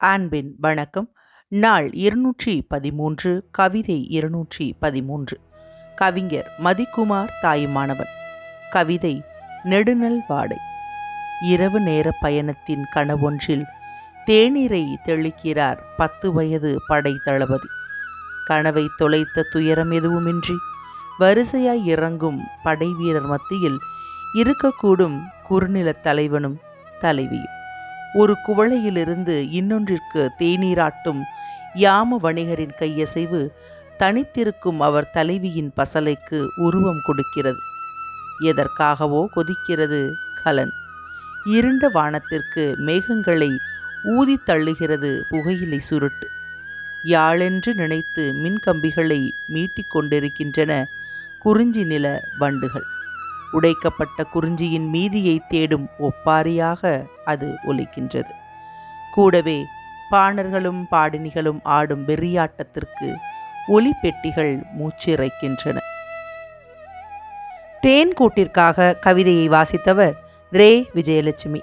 அன்பின் வணக்கம். நாள் இருநூற்றி பதிமூன்று கவிதை இருநூற்றி பதிமூன்று. கவிஞர் மதிக்குமார் தாயுமானவன். கவிதை நெடுநல் வாடை. இரவு நேர பயணத்தின் கனவொன்றில் தேநீரை தெளிக்கிறார் பத்து வயது படை தளபதி. கனவை தொலைத்த துயரம் எதுவுமின்றி வரிசையாய் இறங்கும் படை வீரர் மத்தியில் இருக்கக்கூடும் குறுநிலத் தலைவனும் தலைவியும். ஒரு குவளையிலிருந்து இன்னொன்றிற்கு தேநீராட்டும் யாம வணிகரின் கையசைவு தனித்திருக்கும் அவர் தலைவியின் பசலைக்கு உருவம் கொடுக்கிறது. எதற்காகவோ கொதிக்கிறது கலன். இருண்ட வானத்திற்கு மேகங்களை ஊதி தள்ளுகிறது புகையிலை சுருட்டு. யாழென்று நினைத்து மின்கம்பிகளை மீட்டிக் கொண்டிருக்கின்றன குறிஞ்சி நில வண்டுகள். உடைக்கப்பட்ட குறிஞ்சியின் மீதியை தேடும் ஒப்பாரியாக அது ஒலிக்கின்றது. கூடவே பாணர்களும் பாடினிகளும் ஆடும் வெறியாட்டத்திற்கு ஒலி பெட்டிகள் மூச்சிறைக்கின்றன. தேன் கூட்டிற்காக கவிதையை வாசித்தவர் ரே விஜயலட்சுமி.